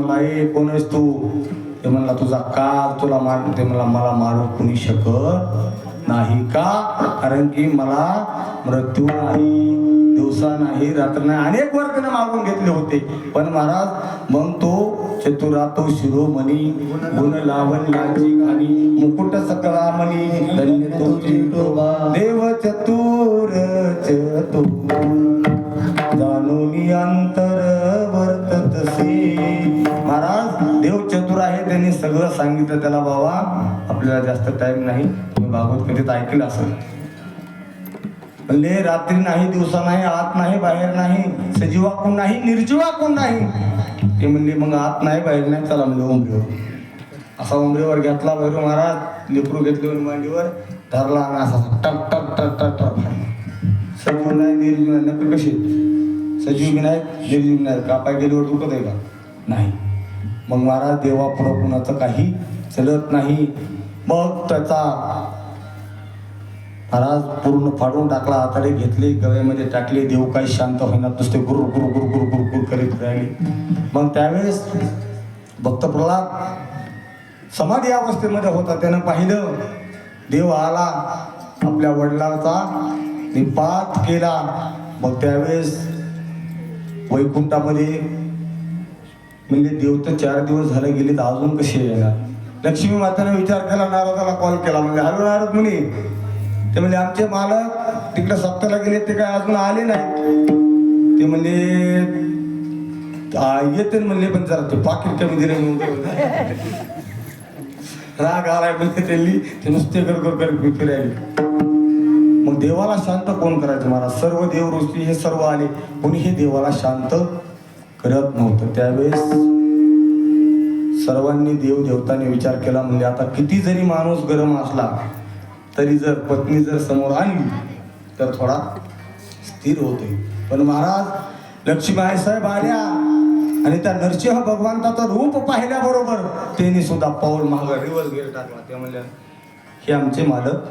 म्हणला ए कोण आहेस तू? ते म्हणला तुझा काल तुला मार ते म्हणला मला मारू कुणी शकत नाही का? कारण की मला मृत्यू नाही दिवसा नाही रात्र नाही. अनेक वर त्यानं मागून घेतले होते. पण महाराज मग तो चतुरा तो शिरोमणी गुण लावण लाची गाणी मुकुट सकळा मणी धन्य तो चिंतोबा देव चतुर चतुर जाणून अंतर त्यांनी सगळं सांगितलं. त्याला बाबा आपल्याला जास्त टाइम नाही. तुम्ही भागवत कधीच ऐकलं असं म्हणले रात्री नाही दिवसा नाही आत नाही बाहेर नाही सजीवा कोण नाही निर्जीवा कोण नाही? ते म्हणले मग आत नाही बाहेर नाही चला म्हणजे उमरेवर असा उमरेवर घेतला भैरू महाराज लेकरू घेतले मांडीवर धरला आणि असा टक टक टक टक टक सजीव नाही निर्जीव नाही नक्की कशी? सजीव बी नाही निर्जीव बी नाही कापाय गेल्यावर दुखत आहे का? नाही. मग महाराज देवा पुढं कुणाचं काही चलत नाही. मग त्याचा महाराज पूर्ण फाडून टाकला हाताने घेतले गव्यामध्ये टाकले देव काही शांत होईना नुसते गुरु गुरु गुरु गुरु गुरु गुरु करीत राहिले. मग त्यावेळेस भक्त प्रल्हाद समाधी अवस्थेमध्ये होता. त्यानं पाहिलं देव आला आपल्या वडिलांचा निपात केला. मग त्यावेळेस वैकुंठामध्ये म्हणजे देव तर चार दिवस झाले गेले तर अजून कसे येणार? लक्ष्मी माताने विचार केला नारदाला कॉल केला म्हणजे हॅलो नारद म्हणे ते म्हणजे आमचे मालक तिकडे सप्ताला गेले ते काय अजून आले नाही ते म्हणजे येते म्हणले पण जरा ते पाकिट कमी दिले राग आलाय म्हणजे त्यांनी ते नुसते कर कर कर फिरायले. मग देवाला शांत कोण करायचं? मला सर्व देव ऋषी हे सर्व आले. कोणी हे देवाला शांत करत नव्हतं. त्यावेळेस सर्वांनी देव देवताने विचार केला म्हणजे आता किती जरी माणूस गरम असला तरी जर पत्नी जर समोर आणली तर थोडा स्थिर होते. पण महाराज लक्ष्मीबाई साहेब आल्या आणि त्या नरसिंह भगवंताचं रूप पाहिल्याबरोबर त्यांनी सुद्धा पाऊल महाग रिवर्स गेअर टाकला. ते म्हणल्या हे आमचे मालक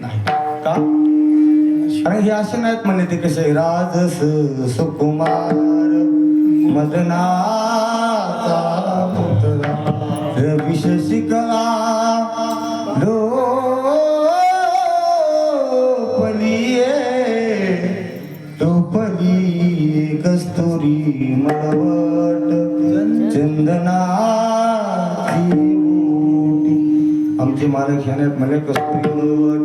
नाही. का? कारण हे असे नाहीत म्हणले ते कसे राजस सुकुमार मदनाचा पुतळा रविश शिकला लोपलिये टोपली कस्तुरी मळवट चंदनाची आमचे मालक ह्याने म्हणे कस्तुरी मळवट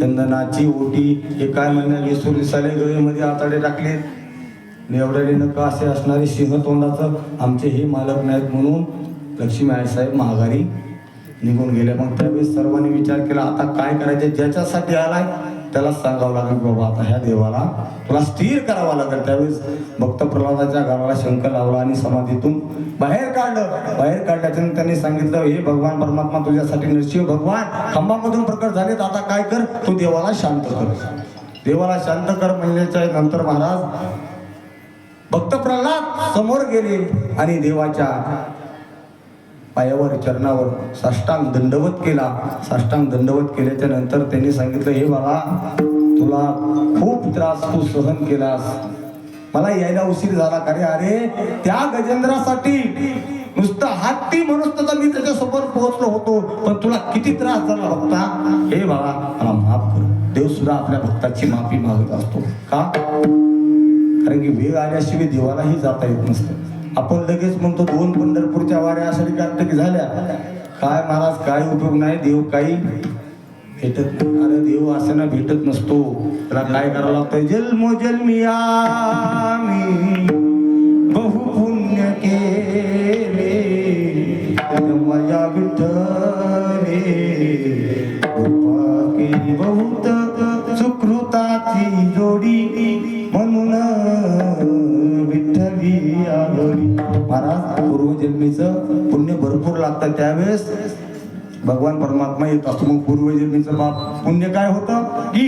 चंदनाची ओटी. हे काय म्हणणार? येसुरी साले गळेमध्ये आताडे टाकले एवढ्याने का असे असणारे सिंह तोंडाचं आमचे हे मालक नाहीत म्हणून लक्ष्मी साहेब महागारी निघून गेले. मग त्यावेळेस सर्वांनी विचार केला आता काय करायचं? ज्याच्यासाठी आलाय त्याला सांगावं लागेल की बाबा आता ह्या देवाला तुला स्थिर करावा लागेल. त्यावेळेस भक्त प्रल्हादाच्या गावाला शंकर लावला आणि समाधीतून बाहेर काढलं. बाहेर काढल्याच्या त्यांनी सांगितलं हे भगवान परमात्मा तुझ्यासाठी नृसिंह भगवान. खंबामधून प्रकट झालेत. आता काय कर? तू देवाला शांत कर. देवाला शांत कर म्हणल्याच्या नंतर महाराज भक्त प्रल्हाद समोर गेले आणि देवाच्या पायावर चरणावर साष्टांग दंडवत केला. साष्टांग दंडवत केल्याच्यानंतर त्यांनी सांगितलं हे बाबा तुला खूप त्रास तू सहन केलास. मला यायला उशीर झाला का रे? अरे त्या गजेंद्रासाठी नुसतं हत्ती म्हणून तर मी त्याच्यासोबत पोहोचलो होतो पण तुला किती त्रास झाला भक्ता? हे बाबा मला माफ कर. देव सुद्धा आपल्या भक्ताची माफी मागत असतो. का? कारण की वेळ आल्याशिवाय देवालाही जाता येत नसतं. आपण लगेच म्हणतो दोन पंढरपूरच्या वाऱ्या आषाढी की झाल्या. काय महाराज काय उपयोग नाही देव काही भेटत अरे देव असं ना भेटत नसतो. त्याला काय करावं लागतं जन्म जन्मिया बहु पुण्य भरपूर त्यावेळेस भगवान परमात्मा येत असतो मग पूर्वजन्मीचं बाप पुण्य काय होतं? की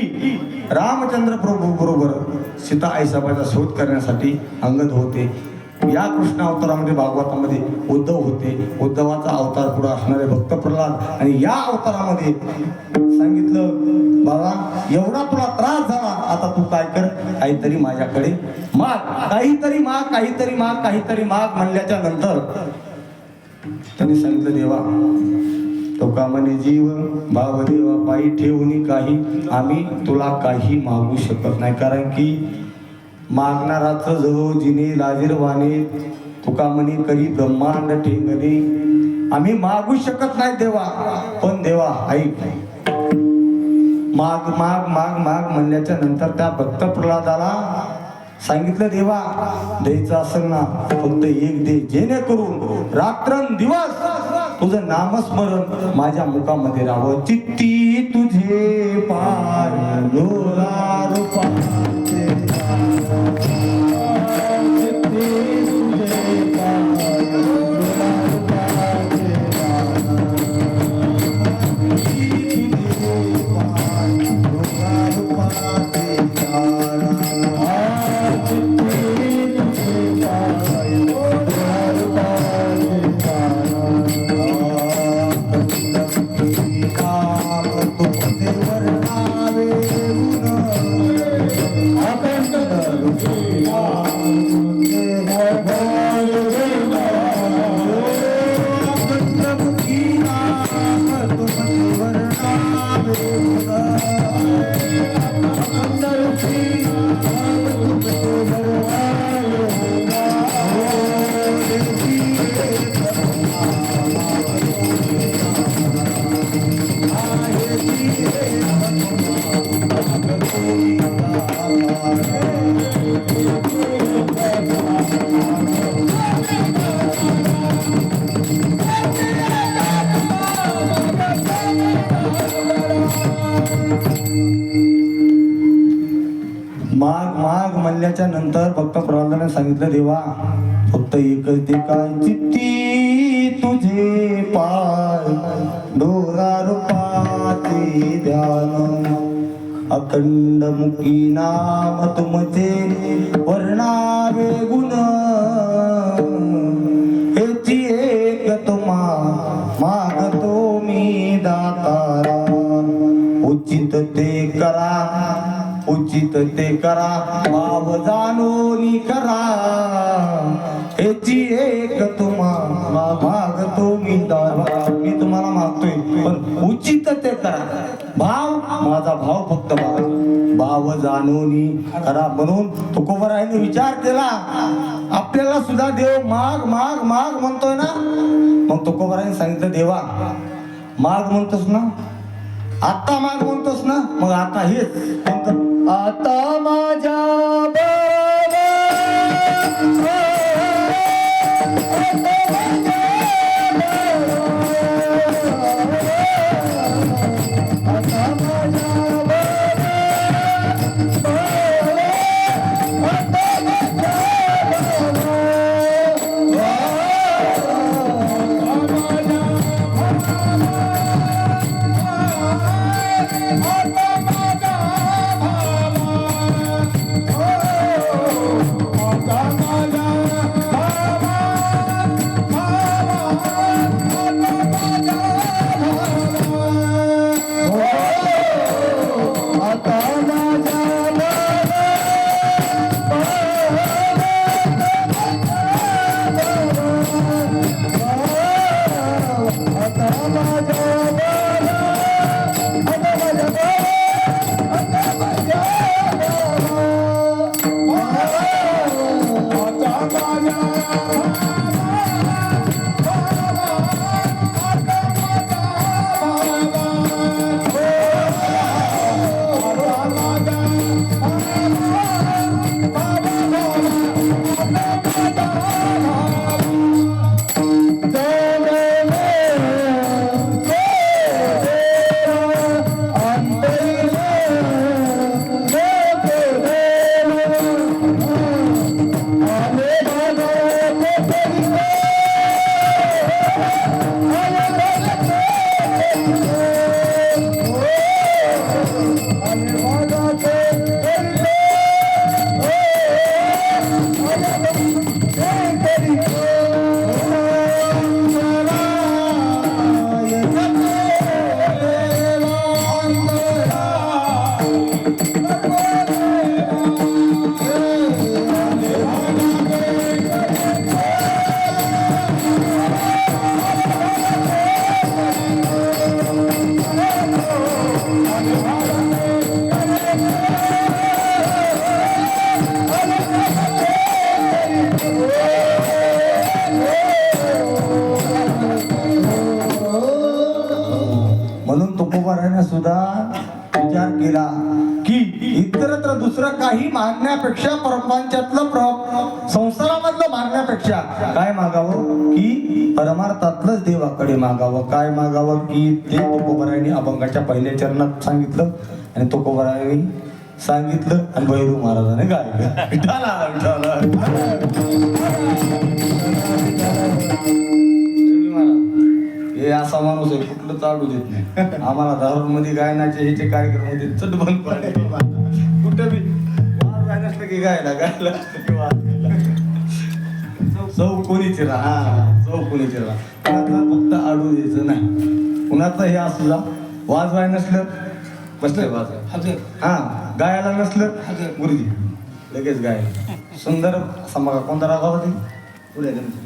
रामचंद्र प्रभू बरोबर सीता आईसाबाचा शोध करण्यासाठी अंगद होते. या कृष्ण अवतारामध्ये भागवतामध्ये उद्धव होते. उद्धवाचा अवतार पुढे असणारे भक्त प्रल्हाद आणि या अवतारामध्ये सांगितलं बाबा एवढा तुला त्रास झाला. आता तू काय कर? काहीतरी माझ्याकडे माग. काहीतरी माग काहीतरी माग काहीतरी माग म्हणल्याच्या नंतर त्यांनी सांगितलं देवा तो का म्हणे जीव भाव देवा पायी ठेवून काही आम्ही तुला काही मागू शकत नाही. कारण की मागणाराच जो जिने लाजीरवाने तुका म्हणे करी ब्रह्मांड ठेंगणे आम्ही मागू शकत नाही देवा. पण देवा ऐक. माग माग माग माग म्हणल्याच्या नंतर त्या भक्त प्रल्हादाला सांगितलं देवा द्यायचं असेल ना फक्त एक दे जेणेकरून रात्रंदिवस तुझं नामस्मरण माझ्या मुखामध्ये राहावं. चित्ती तुझे पाय लोला रूपा माग नंतर भक्त प्रल्हादाने सांगितलं देवा फक्त एकच ते काय चित्ती तुझे पाय डोरा रूपाचे ध्यान अखंड मुखी नाम तुमचे वर्णावे गुण. हेची एक तुम्हा मागतो मी दातारा. उचित ते करा उचित ते करा भाव जाणून करा. याची एक तुम्हा मागतो मी मी तुम्हाला मागतोय पण उचित ते करा. भाव माझा भाव फक्त भाव. भाव जाणून करा म्हणून तुकोबरायने विचार केला. आपल्याला सुद्धा देव माग माग माग म्हणतोय ना? मग तुकोबरायने सांगितलं देवा माग म्हणतोस ना? आत्ता माग म्हणतोस ना? मग आता हेच. कोणतं? आता माझ्या बाबा काही मागण्यापेक्षा परमांच्यातलं प्र संसारामधलं मागण्यापेक्षा काय मागावं? की परमार्थातलंच देवाकडे मागावं. काय मागावं? की ते तुकोबरायांनी अभंगाच्या पहिल्या चरणात सांगितलं आणि तुकोबरायांनी सांगितलं आणि भैरू महाराजाने गायलं. विठाला, हे असा माणूस आहे कुठलं चालू देत नाही. आम्हाला धारूरमध्ये गायनाचे ह्याचे कार्यक्रम होते चट बंद पडले की गायला गायला. नसलं की वाद चौ कोणीचे राहा चौ कोणीचे राहा कुणाचं फक्त आडू द्यायचं नाही. कुणाचं हे असू जा वाज व्हाय नसलं बसलं वाज हा गायला नसलं. गुरुजी. लगेच गाय. सुंदर समागा. कोणता राग होती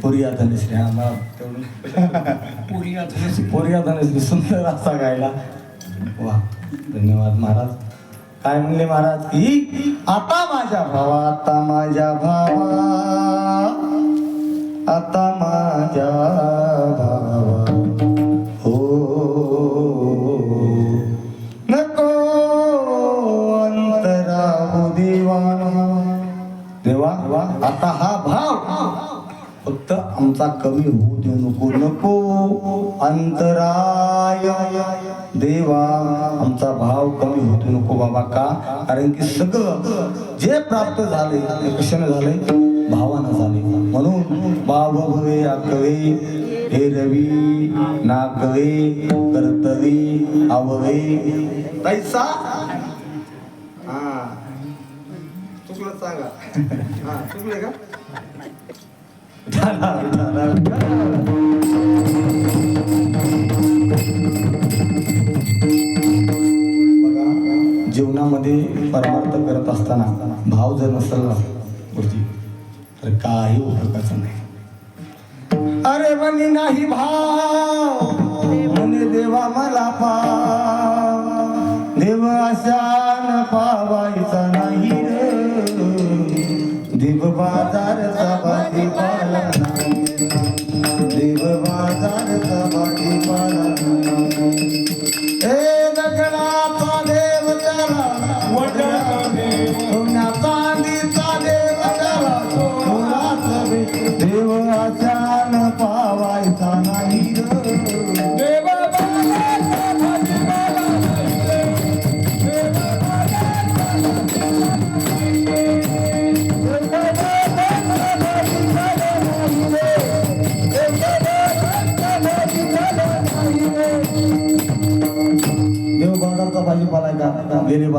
पुरिया धनश्री. हा मला तेवढं पुरी आता पोरग्या धनश्री सुंदर असा गायला. वा. धन्यवाद महाराज. काय म्हणले महाराज की आता माझ्या भावा आता माझ्या भावा. आता माझ्या भावा. हो. नको अंतराहू देवा. देवा आता हा भाव फक्त आमचा कमी होऊ देऊ नको नको. अंतराय. देवा आमचा भाव कमी होऊ नको बाबा का? कारण की सगळं जे प्राप्त झाले ते कशाने झाले भावानं झाले म्हणून भाव भवे आकवे हे रवी नाकवे कर्तवी आववे तैसा हा. चुकलं सांगा. हा चुकले का? जीवनामध्ये परमार्थ करत असताना भाव जर नसला ना गोष्टी तर काही उपयोगाचं नाही. अरे म्हणे नाही भाव म्हणे देवा मला पाव. देव अशान पावायचा नाही. देव बाजारचा भाजीपाला नाही देव बाजारचा भाजीपाला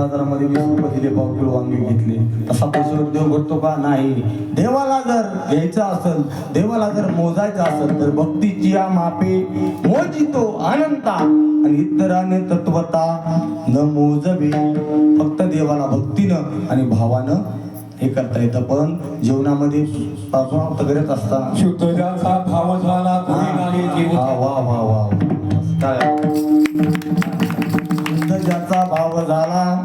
बाजारामध्ये रुपये दिले पाव किलो वांगे घेतले. तसा पैशावर देव भरतो का? नाही. देवाला जर घ्यायचं असेल देवाला जर मोजायचं असेल तर भक्तीची या मापे मोजितो अनंता. आणि इतराने तत्वता न मोजवे. फक्त देवाला भक्तीनं आणि भावानं हे करता येतं. पण जीवनामध्ये प्रार्थना करत ज्याचा भाव झाला वा काय? भाव झाला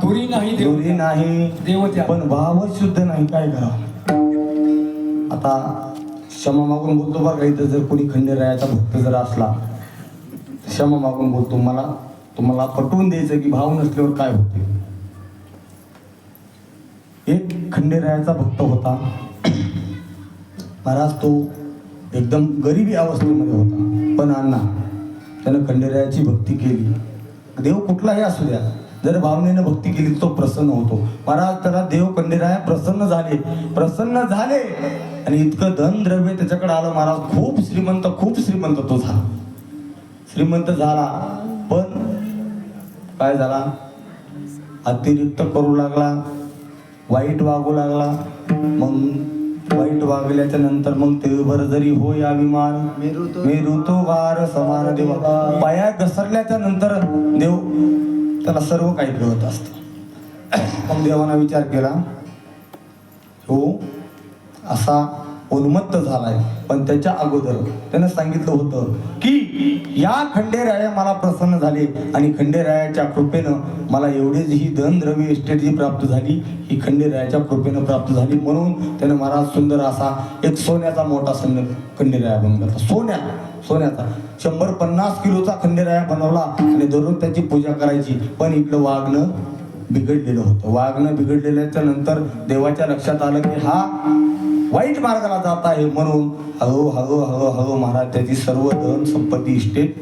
तुरी नाही देव दोरी नाही. देव त्या पण भाव शुद्ध नाही काय करा आता क्षमा मागून बोलतो का इथं जर कोणी खंडेरायाचा भक्त जर असला. क्षमा मागून बोलतो. मला तुम्हाला पटवून द्यायचं की भाव नसल्यावर काय होते? एक खंडेरायाचा भक्त होता. महाराज तो एकदम गरिबी अवस्थेमध्ये होता. पण अण्णा त्यानं खंडेरायाची भक्ती केली. देव कुठलाही असू द्या. जर भावनेनं भक्ती केली तो प्रसन्न होतो. महाराज त्याला देव खंडेराया प्रसन्न झाले. प्रसन्न झाले. आणि इतकं धन द्रव्य त्याच्याकडे आलं महाराज खूप श्रीमंत खूप श्रीमंत तो झाला. श्रीमंत झाला. पण काय झाला? अतिरिक्त करू लागला. वाईट वागू लागला. मग वाईट वागल्याच्या नंतर मग तेवर जरी होय अभिमान. मेरू तो वार समान देव. पाया घसरल्याच्या नंतर देव त्याला सर्व काही कळत असत. मग देवाना विचार केला हो असा उन्मत्त झालाय. पण त्याच्या अगोदर त्यानं सांगितलं होतं की या खंडेराया मला प्रसन्न झाले आणि खंडेरायाच्या कृपेनं मला एवढेच ही धन द्रव्य इस्टेट जी प्राप्त झाली ही खंडेरायाच्या कृपेनं प्राप्त झाली. म्हणून त्यानं महाराज सुंदर असा एक सोन्याचा मोठा सन्न खंडेराया बनवला सोन्या. सोन्याचा. शंभर पन्नास किलोचा खंडेराया बनवला आणि दररोज त्याची पूजा करायची. पण इकडं वागणं बिघडलेलं होतं. वागणं बिघडलेल्याच्या नंतर देवाच्या लक्षात आलं की हा वाईट मार्गाला जात आहे म्हणून हळू हळू हळू हळू महाराज त्याची सर्व धन संपत्ती इस्टेट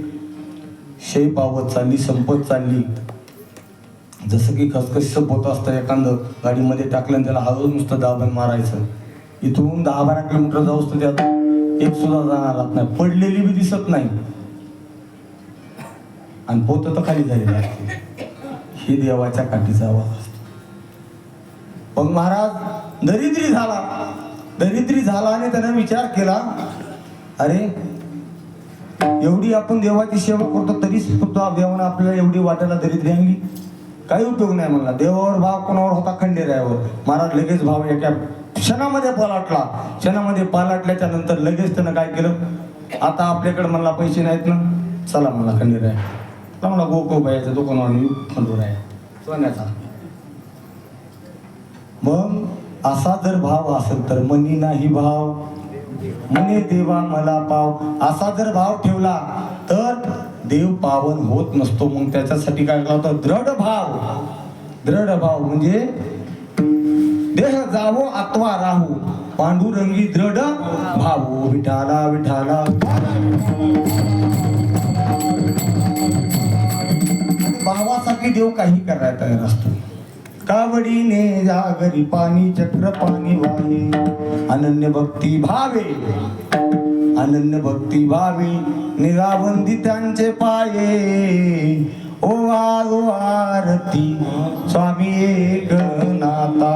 शे पावत चालली संपत चालली. जसं की खसखस पोत असतं एखादं गाडीमध्ये टाकलं आणि त्याला हळू नुसतं दाबण मारायचं. इथून दहा बारा किलोमीटर जाऊस तर त्यात एक सुद्धा जाणार राहत नाही. पडलेली बी दिसत नाही. आणि पोत तर खाली झालेली असते ही देवाच्या काठीचा आवाज असतो. मग महाराज दरिद्री झाला. दरिद्री झाला आणि त्याने विचार केला अरे एवढी आपण देवाची सेवा करतो तरी सुद्धा देवानं आपल्याला एवढी वाटायला दरिद्री आणली. काही उपयोग नाही म्हणला. देवावर भाव कोणावर होता? खंडेरायावर. महाराज लगेच भाव एका क्षणामध्ये पालाटला. क्षणामध्ये पालाटल्याच्या नंतर लगेच त्यानं काय केलं? आता आपल्याकडे मला पैसे नाहीत ना. चला मला खंडेराय चला म्हणला गोको बायाचा दुकानावर आहे. सोन्याचा. मग असा जर भाव असेल तर मनी नाही भाव. मने देवा मला पाव. असा जर भाव ठेवला तर देव पावन होत नसतो. मग त्याच्यासाठी काय केला होता? दृढ भाव. दृढ भाव म्हणजे देह जावो अथवा राहू. पांडुरंगी दृढ भाऊ विठाला विठाला. भावासाठी देव काही करायला तयार असतो कावडीने जागरी पाणी चक्र पाणी वाहे. अनन्य भक्ती भावे. अनन्य भक्ती भावे. निरावंदी त्यांचे पाये. ओ आलो आरती स्वामी एकनाथा.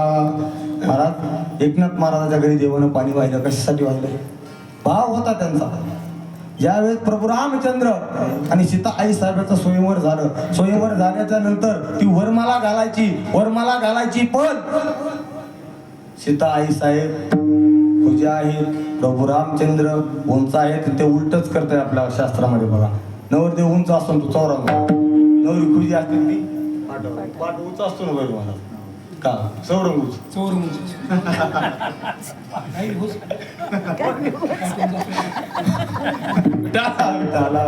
महाराज एकनाथ महाराजाच्या घरी देवानं पाणी वाहिलं कशासाठी वाहिलं भाव होता त्यांचा. ज्यावेळेस प्रभू रामचंद्र आणि सीता आई साहेबाचं स्वयंवर झालं स्वयंवर झाल्याच्यानंतर ती वरमाला घालायची वरमाला घालायची पण सीता आई साहेब पूजा आहेत प्रभू रामचंद्र उंच आहेत ते उलटच करताय आपल्या शास्त्रामध्ये बघा. नवरदेव उंच असून तो चौरा नवरी खुजी असते ती. पाठ पाठ उंच असतो ना बरं मला का? चौरंग उंच. टाळा, टाळा.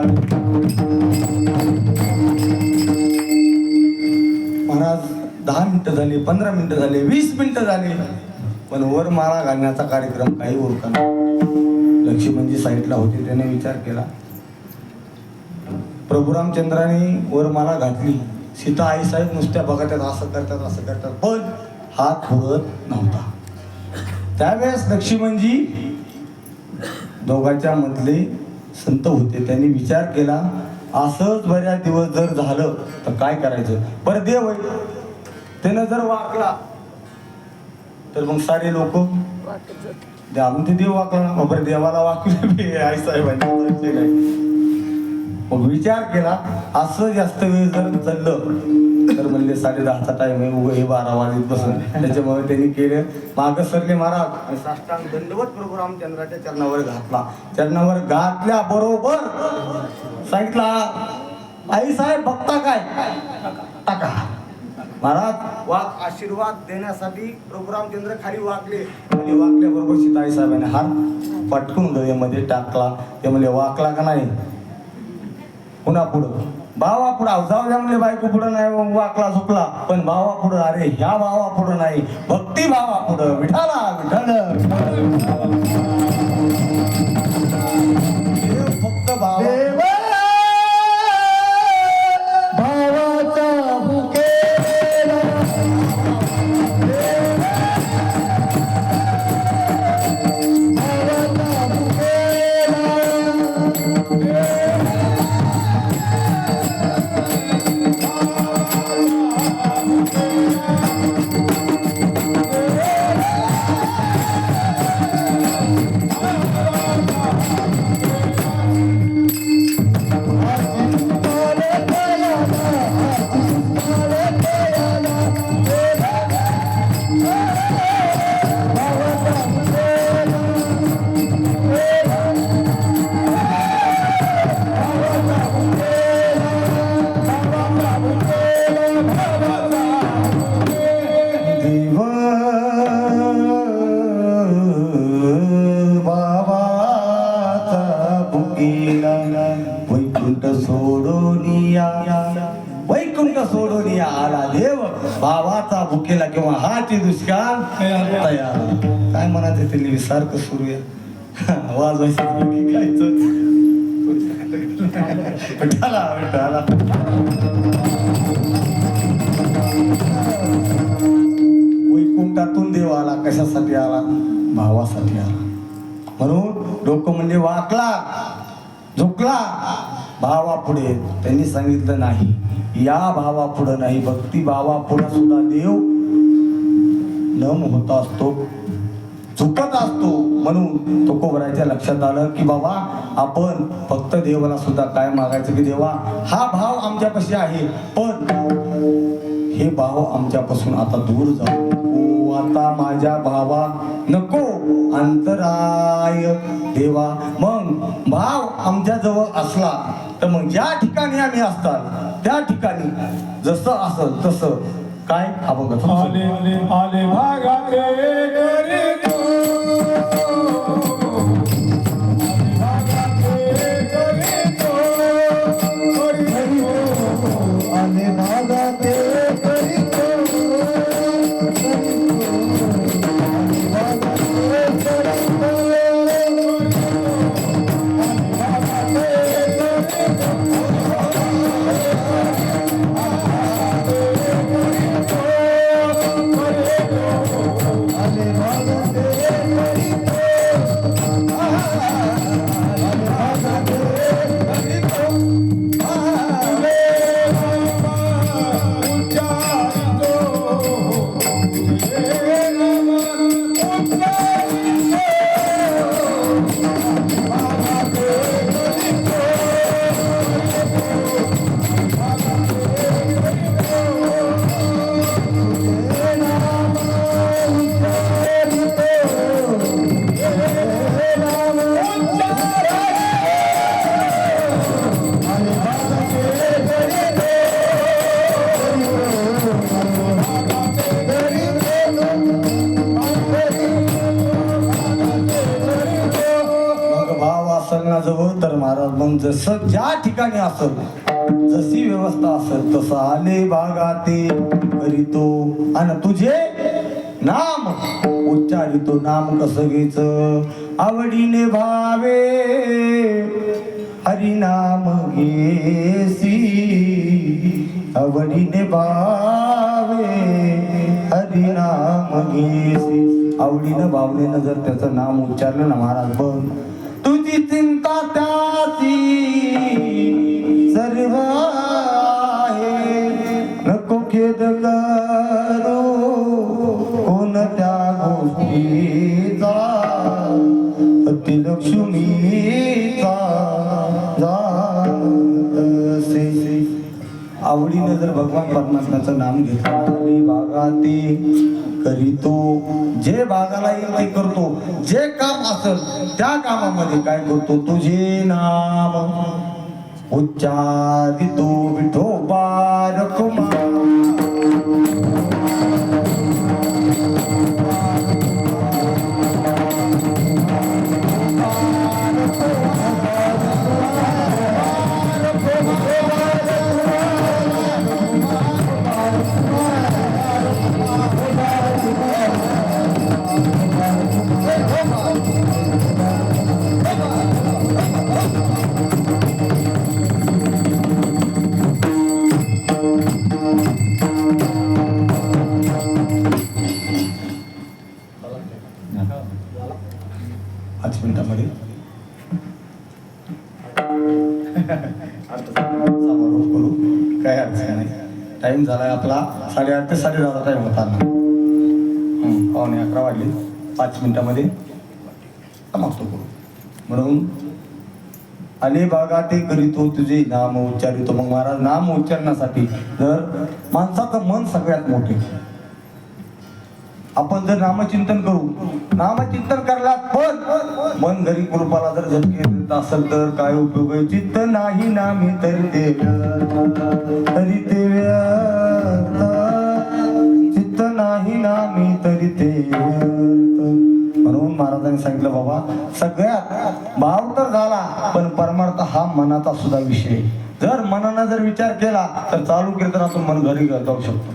महाराज दहा मिनिटं झाली पंधरा मिनिटं झाले वीस मिनिटं झाले. पण वर माळा घालण्याचा कार्यक्रम काही ओळखा लक्ष्मणजी साईडला होते त्याने विचार केला. प्रभू रामचंद्राने वर माळा घातली. सीता आई साहेब नुसत्या बघतात असं करतात असं करतात पण हात पुरत नव्हता. त्यावेळेस लक्ष्मणजी दोघांच्या मधले संत होते. त्यांनी विचार केला असंच बऱ्याच दिवस जर झालं तर काय करायचं? बरं देव आहे. त्यानं जर वाकला तर मग सारे लोक आम्ही ते देव वाकला बरं देवाला वाकले आई साहेबांनी विचार केला असं जास्त वेळ जर चाललं तर म्हणले साडे दहाचा टाइम आहे उभं हे बारा वाजत बसून. त्याच्यामुळे त्यांनी केलं. मागं सरले महाराज आणि साष्टांग दंडवत प्रभू रामचंद्राच्या चरणावर घातला. चरणावर घातल्या बरोबर. सांगितला आई साहेब बघता काय? टाका. महाराज वाघ आशीर्वाद देण्यासाठी प्रभू खाली वाकले. आणि वाकल्याबरोबर सीताई साहेबांनी हात पटकून गळ्यामध्ये टाकला. ते म्हणजे वाकला का नाही? पुन्हा पुढं भावा पुढं जाऊ द्या बायको पुढं नाही वाकला झुकला. पण भावा पुढं अरे ह्या भावा पुढं नाही. भक्ती भावा पुढं विठाला विठाल दुष्काळ काय म्हणत आहे मी सारखं सुरू आहे. वाजवायचं की खायचं विठाला विठाला वैकुंठातून देव आला कशासाठी आला? भावासाठी आला. म्हणून लोक म्हणजे वाकला झुकला. भावा पुढे त्यांनी सांगितलं नाही. या भावा पुढे नाही. भक्ती भावा पुढे सुद्धा देव नम होत असतो. चुकत असतो म्हणून तो तुकोबराच्या लक्षात आलं की बाबा आपण फक्त देवाला सुद्धा काय मागायचं की देवा हा भाव आमच्यापाशी आहे. पण हे भाव आमच्यापासून आता दूर जाऊ नको. आता माझ्या भावा नको. अंतराय. देवा मग भाव आमच्या जवळ असला तर मग ज्या ठिकाणी आम्ही असतात त्या ठिकाणी जसं असं तसं काय? अभंग बघा आले आले भागाते असेल जशी व्यवस्था असेल तसं आले भागाते करीतो. आणि तुझे नाम उच्चारितो. नाम कसं घ्यायचं? आवडीने भावे. हरिनाम घेसी. आवडीने भावे. हरिनाम घेसी. आवडीनं भावनेनं जर त्याचं नाम उच्चारलं ना महाराज बघ. तुझी चिंता त्याची. सर्व आहे. नको खेद करो. कोणत्या गोष्टीचा? अति लक्ष्मीचा आवडीने जर भगवान परमात्म्याचं नाम घेतलं बागाते करीतो. जे बागाला येईल ते करतो. जे काम असेल त्या कामामध्ये काय करतो? तुझे नाम. उच्चारितो विठोबा झालाय आपला. साडेआठ ते साडे दहा टाइम होता पावणे अकरा वाजले. पाच मिनिटामध्ये समाप्त करू. म्हणून आले बागा ते करीतो तुझे नाम उच्चारितो. मग महाराज नाम उच्चारण्यासाठी जर माणसाचं मन सगळ्यात मोठे आपण जर नामचिंतन करू नामचिंतन करला पण मन घरी कृपाला जर झटके देत असेल तर काय उपयोग आहे? चित्त नाही नामी तरी ते तरी ते चित्त नाही नामी तरी ते म्हणून महाराजांनी सांगितलं बाबा सगळ्यात भाव तर झाला पण परमार्थ हा मनाचा सुद्धा विषय जर मनानं जर विचार केला तर चालू कीर्तनातून मन घरी जाऊ शकतो.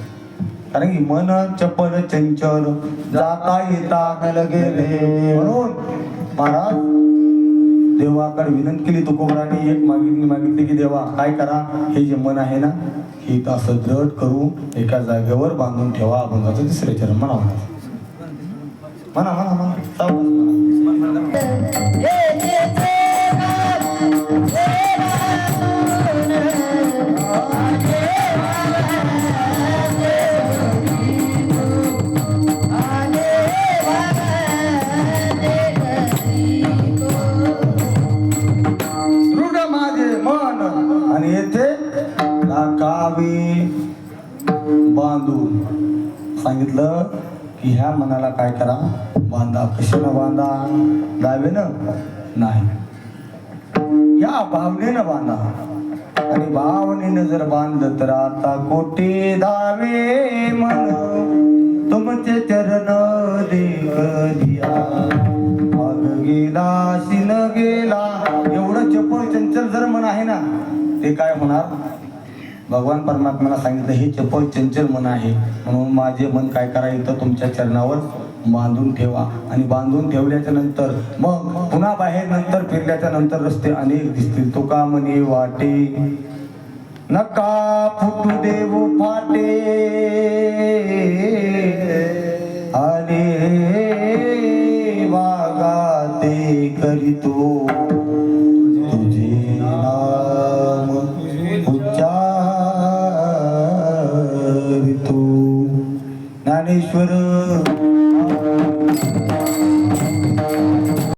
कारण की मन चपल चंचल जाता येता न गेले. म्हणून महाराज देवाकडे विनंती केली तुकोबराने. एक मागितली मागितली की देवा काय करा? हे जे मन आहे ना हे असं दृढ करून एका जागेवर बांधून ठेवा. अभंगाचं तिसरे चरण. म्हणा म्हणा म्हणा म्हणा म्हणा सांगितलं की ह्या मनाला काय करा बांधा. कशानं बांधा? दावेनं नाही. या भावनेनं बांधा. आणि भावनेनं जर बांधलं तर आता कोटे दावे मन तुमचे चरण देख दिया. माग गेला शिन गेला. एवढं चपळ चंचल जर मन आहे ना ते काय होणार? भगवान परमात्म्याला सांगितलं हे चपळ चंचल मन आहे. म्हणून माझे मन काय करायचं तुमच्या चरणावर बांधून ठेवा. आणि बांधून ठेवल्याच्या नंतर मग पुन्हा बाहेर नंतर फिरल्याच्या नंतर रस्ते अनेक दिसतील. तो का म्हणे वाटे नका फुटू देव फाटे. अरे वागा ते करीतो. उच्चारितो ज्ञानेश्वर